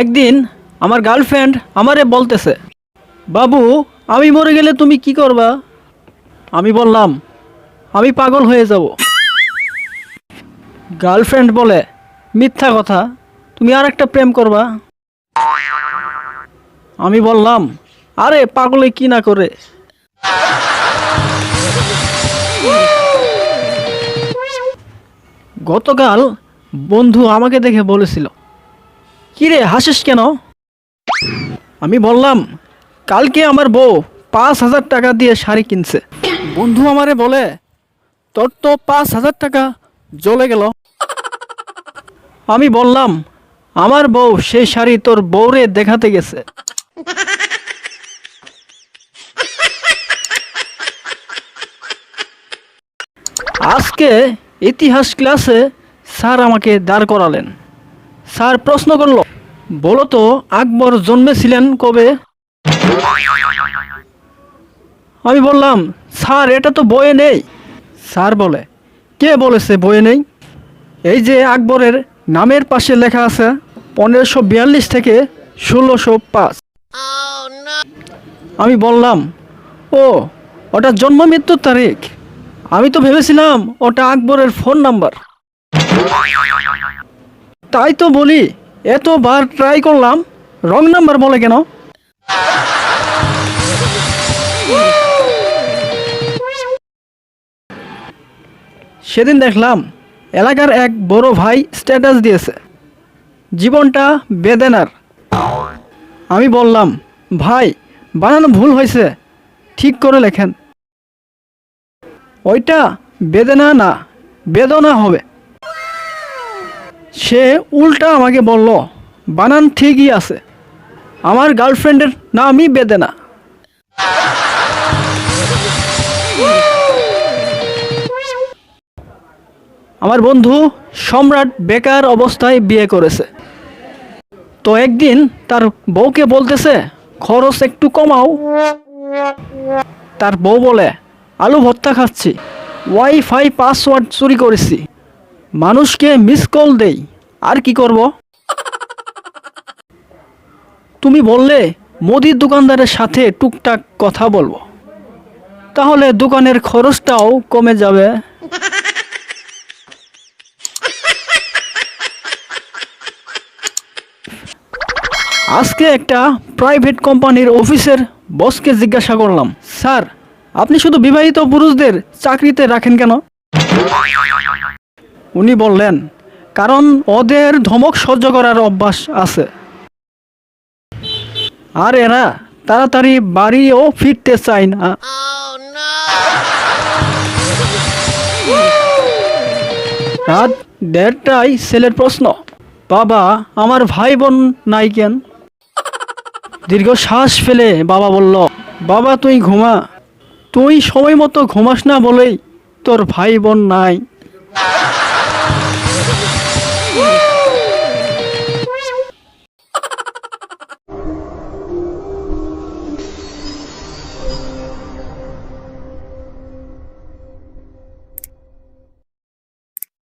একদিন আমার গার্লফ্রেন্ড আমারে বলতেছে, বাবু, আমি মরে গেলে তুমি কি করবা? আমি বললাম, আমি পাগল হয়ে যাব। গার্লফ্রেন্ড বলে, মিথ্যা কথা, তুমি আর একটা প্রেম করবা? আমি বললাম, আরে, পাগলে কি না করে? গতকাল বন্ধু আমাকে দেখে বলেছিল কিরে, হাসিস কেন? আমি বললাম, কালকে আমার বউ পাঁচ হাজার টাকা দিয়ে শাড়ি কিনছে। বন্ধু আমারে বলে, তোর তো পাঁচ হাজার টাকা জ্বলে গেল। আমি বললাম, আমার বউ সেই শাড়ি তোর বউরে দেখাতে গেছে। আজকে ইতিহাস ক্লাসে স্যার আমাকে দাঁড় করালেন। স্যার প্রশ্ন করল বলো তো আকবর জন্মেছিলেন কবে? আমি বললাম, স্যার, এটা তো বইয়ে নেই। স্যার, বলে, কে বলেছে বইয়ে নেই? এই যে আকবরের নামের পাশে লেখা আছে, পনেরোশো বিয়াল্লিশ থেকে ষোলোশো পাঁচ। আমি বললাম, ও, ওটা জন্ম মৃত্যুর তারিখ। আমি তো ভেবেছিলাম ওটা আকবরের ফোন নাম্বার। তাই তো বলি এতবার ট্রাই করলাম রং নাম্বার বলে কেন? সেদিন দেখলাম, এলাকার এক বড় ভাই স্ট্যাটাস দিয়েছে। জীবনটা বেদেনার। আমি বললাম, ভাই, বানানো ভুল হয়েছে, ঠিক করে লেখেন। ওইটা বেদনা না, বেদনা হবে। সে উল্টা আমাকে বলল, বানান ঠিকই আছে। আমার গার্লফ্রেন্ডের নামই বেদেনা। আমার বন্ধু সম্রাট বেকার অবস্থায় বিয়ে করেছে। তো একদিন তার বউকে বলতেছে, খরচ একটু কমাও। তার বউ বলে, আলু ভর্তা খাচ্ছি। ওয়াইফাই পাসওয়ার্ড চুরি করেছি। মানুষকে মিস কল দেই। আর কি করব? তুমি বললে, মুদির দোকানদারের সাথে টুকটাক কথা বলব। তাহলে দোকানের খরচটাও কমে যাবে। আজকে একটা প্রাইভেট কোম্পানির অফিসের বসকে জিজ্ঞাসা করলাম, স্যার, আপনি শুধু বিবাহিত পুরুষদের চাকরিতে রাখেন কেন? উনি বললেন কারণ ওদের ধমক সহ্য করার অভ্যাস আছে। আর এরা তাড়াতাড়ি বাড়িও ফিরতে চায় না। রাত দেড়টায় ছেলের প্রশ্ন, বাবা, আমার ভাই বোন নাই কেন? দীর্ঘ শ্বাস ফেলে বাবা বলল, বাবা, তুই ঘুমা। তুই সময় মতো ঘুমাস না বলেই তোর ভাই বোন নাই। Woo!